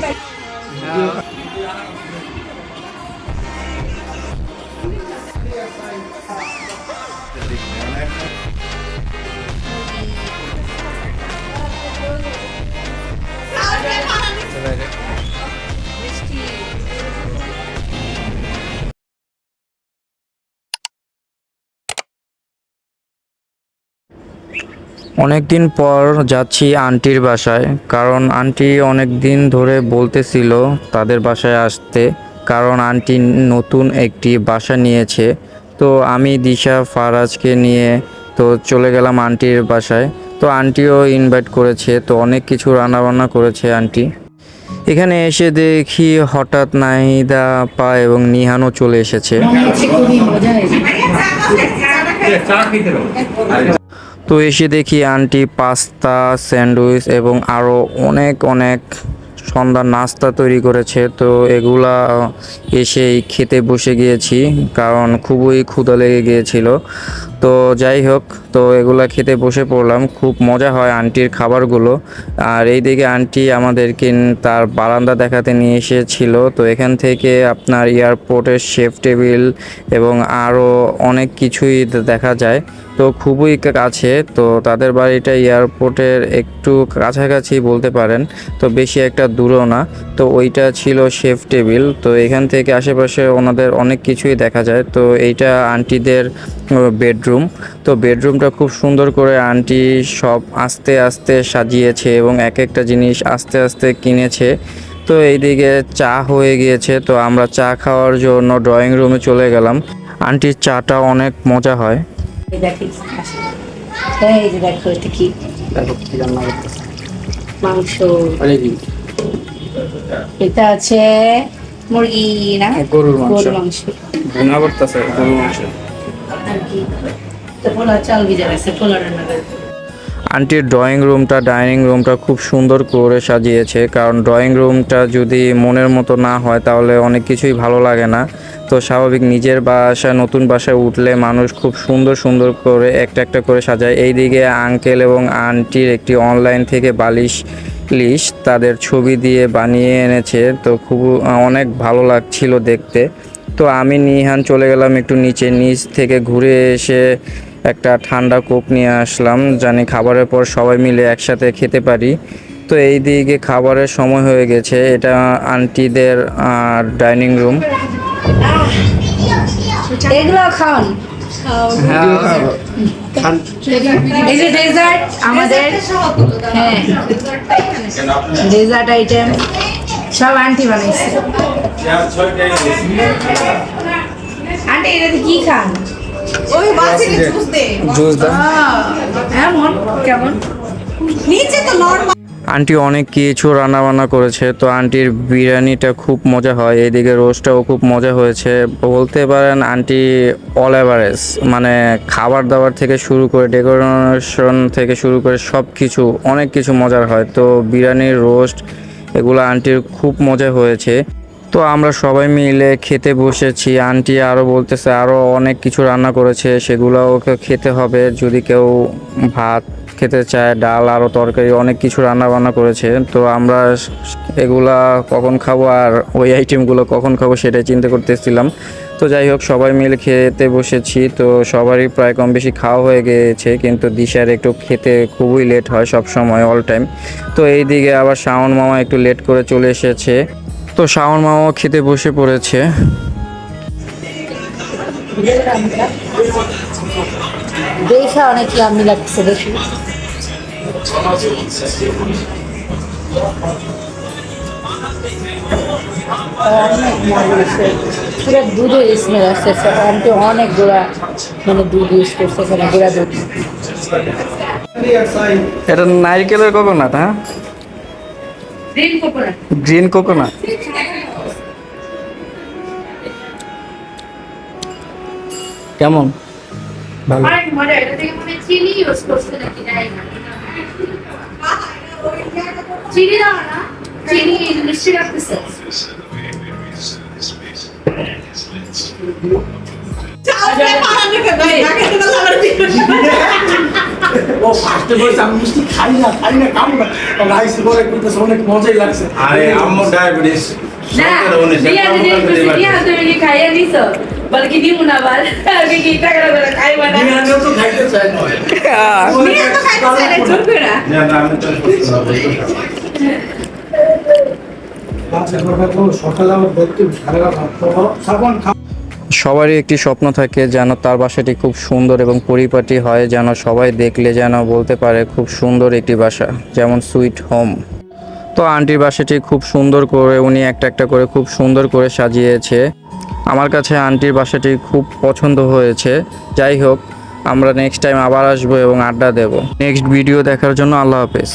Thank you. অনেক দিন পর যাচ্ছি আন্টির বাসায় কারণ আন্টি অনেক দিন ধরে বলতেছিল তাদের বাসায় আসতে কারণ আন্টি নতুন একটি বাসা নিয়েছে। তো আমি দিশা ফারাজকে নিয়ে তো চলে গেলাম আন্টির বাসায়। তো আন্টিও ইনভাইট করেছে তো অনেক কিছু রান্নাবান্না করেছে আন্টি। এখানে এসে দেখি হঠাৎ নাহিদা পা এবং নিহানও চলে এসেছে। তো এসে দেখি আন্টি পাস্তা, স্যান্ডউইচ এবং আরও অনেক অনেক সন্ধ্যার নাস্তা তৈরি করেছে। তো এগুলা এসেই খেতে বসে গিয়েছি, কারণ খুবই ক্ষুধা লেগে গিয়েছিল। তো যাই হোক, তো এগুলা খেতে বসে পড়লাম। খুব মজা হয় আন্টির খাবারগুলো। আর এইদিকে আন্টি আমাদেরকে তার বারান্দা দেখাতে নিয়ে এসেছিল। তো এখান থেকে আপনার এয়ারপোর্টের শেফ টেবিল এবং আরও অনেক কিছুই দেখা যায়। তো খুবই কাছে, তো তাদের বাড়িটা এয়ারপোর্টের একটু কাছাকাছি বলতে পারেন। তো বেশি একটা দূরও না। তো ওইটা ছিল শেফ টেবিল। তো এখান থেকে আশেপাশে ওনাদের অনেক কিছুই দেখা যায়। তো এইটা আন্টিদের বেডরুম তো বেডরুমটা খুব সুন্দর করে আন্টি সব আস্তে আস্তে সাজিয়েছে এবং এক একটা জিনিস আস্তে আস্তে কিনেছে। তো এইদিকে চা হয়ে গিয়েছে তো আমরা চা খাওয়ার জন্য ড্রয়িং রুমে চলে গেলাম। আন্টির চাটা অনেক মজা হয়। এটা মাংস। এটা আছে মুরগি না? গরুর মাংস। গরুর মাংস। ভুনা করতেছে গরু মাংস। আন্টির ড্রয়িং রুমটা ডাইনিং রুমটা খুব সুন্দর করে সাজিয়েছে, কারণ ড্রয়িং রুমটা যদি মনের মতো না হয়, তাহলে অনেক কিছুই ভালো লাগে না। তো স্বাভাবিক নিজের বাসায়, নতুন বাসায় উঠলে মানুষ খুব সুন্দর সুন্দর করে একটা একটা করে সাজায়। এইদিকে আঙ্কেল এবং আন্টির একটি অনলাইন থেকে বালিশ লিস্ট তাদের ছবি দিয়ে বানিয়ে এনেছে, তো খুব অনেক ভালো লাগছিল দেখতে। তো আমি নিহান চলে গেলাম একটু নিচে, নিচ থেকে ঘুরে এসে একটা ঠান্ডা কোক নিয়ে আসলাম। জানি খাবারের পর সবাই মিলে একসাথে খেতে পারি। তো এই দিকে খাবারের সময় হয়ে গেছে। এটা আন্টিদের আর ডাইনিং রুম। এগুলো খান। এই যে ডেজার্ট আমাদের হ্যাঁ। ডেজার্ট আইটেম সব আন্টি বানাইছে। আন্টি এটা কি খান? ওই বাসিকে জুস দে। জুস দাও এমন কেমন? নিচে তো নরমাল আন্টি অনেক কিছু রান্না বান্না করেছে তো আন্টির বিরিয়ানিটা খুব মজা হয় এইদিকে রোস্টটাও খুব মজা হয়েছে। বলতে পারেন আন্টি অল এভারেজ মানে খাবার দাবার থেকে শুরু করে ডেকোরেশন থেকে শুরু করে সব কিছু অনেক কিছু মজার হয়। তো বিরিয়ানির রোস্ট এগুলো আন্টির খুব মজা হয়েছে। তো আমরা সবাই মিলে খেতে বসেছি। আন্টি আরও বলতেছে আরও অনেক কিছু রান্না করেছে সেগুলো ওকে খেতে হবে। যদি কেউ ভাত খেতে চায়, ডাল আরও তরকারি, অনেক কিছু রান্না বান্না করেছে। তো আমরা এগুলা কখন খাব আর ওই আইটেমগুলো কখন খাব সেটাই চিন্তা করতেছিলাম। তো যাই হোক, সবাই মিলে খেতে বসেছি। তো সবারই প্রায় কম বেশি খাওয়া হয়ে গিয়েছে কিন্তু দিশার একটু খেতে খুবই লেট হয় সব সময় অল টাইম তো এই দিকে আবার শাওন মামা একটু লেট করে চলে এসেছে। তো শাওন মামাও খেতে বসে পড়েছে। দেখা অনেক লাম্বি লাগছে দেখি। অনেক পুরো স্মেল আসতেছে মানে দুধ ইউজ করছে এখানে গুঁড়া দুধ। এটা নারকেলের কোকোনাট হ্যাঁ? গ্রিন কোকোনাট গ্রিন কোকোনাট কেমন? ভালো। অনেক মজা এটা থেকে মনে চিনি ইউজ করছে নাকি জানি না। চিনি দাও না চিনি মিষ্টি রাখতেছে চাল দিয়ে বানানো কে ভাই আগে তো না আমার ও ফার্স্টে বলছে আমি মিষ্টি খাই না খাই না খাব না। রাইস করে করতেছে অনেক মজাই লাগছে। আরে আম্মু ডায়াবেটিস। দিমু না আমি কি টাকা করে তো খাইতে চাই না। তো খাইতে চাই না, করে। আমি তো সকালে আমার দেখতে সাড়ে সাবান খা। সবারই একটি স্বপ্ন থাকে যেন তার বাসাটি খুব সুন্দর এবং পরিপাটি হয়, যেন সবাই দেখলে যেন বলতে পারে খুব সুন্দর একটি বাসা, যেমন সুইট হোম। তো আন্টির বাসাটি খুব সুন্দর করে, উনি একটা একটা করে খুব সুন্দর করে সাজিয়েছে। আমার কাছে আন্টির বাসাটি খুব পছন্দ হয়েছে। যাই হোক, আমরা নেক্সট টাইম আবার আসব এবং আড্ডা দেব। নেক্সট ভিডিও দেখার জন্য আল্লাহ হাফেজ।